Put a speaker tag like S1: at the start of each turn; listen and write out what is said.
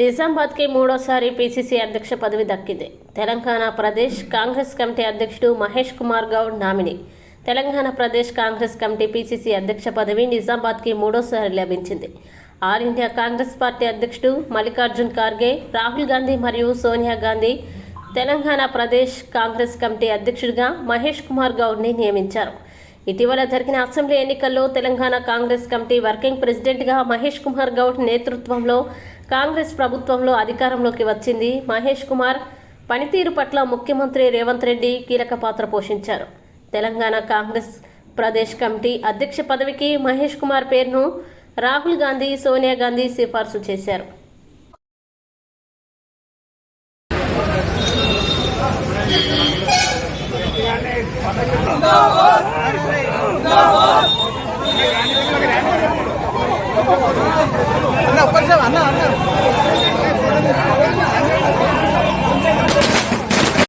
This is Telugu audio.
S1: నిజామాబాద్కి మూడోసారి పీసీసీ అధ్యక్ష పదవి దక్కింది. తెలంగాణ ప్రదేశ్ కాంగ్రెస్ కమిటీ అధ్యక్షుడు Mahesh Kumar Goud nominee. Telangana Pradesh Congress committee PCC అధ్యక్ష పదవి నిజామాబాద్కి మూడోసారి లభించింది. ఆల్ ఇండియా కాంగ్రెస్ పార్టీ అధ్యక్షుడు మల్లికార్జున్ ఖార్గే రాహుల్ గాంధీ మరియు సోనియా గాంధీ తెలంగాణ ప్రదేశ్ కాంగ్రెస్ కమిటీ అధ్యక్షుడిగా మహేష్ కుమార్ గౌడ్ని నియమించారు. ఇటీవల జరిగిన అసెంబ్లీ ఎన్నికల్లో తెలంగాణ కాంగ్రెస్ కమిటీ వర్కింగ్ ప్రెసిడెంట్గా మహేష్ కుమార్ గౌడ్ నేతృత్వంలో కాంగ్రెస్ ప్రభుత్వంలో అధికారంలోకి వచ్చింది. మహేష్ కుమార్ పనితీరు పట్ల ముఖ్యమంత్రి రేవంత్ రెడ్డి కీలక పాత్ర పోషించారు. తెలంగాణ కాంగ్రెస్ ప్రదేశ్ కమిటీ అధ్యక్ష పదవికి మహేష్ కుమార్ పేరును రాహుల్ గాంధీ సోనియా గాంధీ సిఫార్సు చేశారు.
S2: అన్న ఒక్క అన్న అన్న.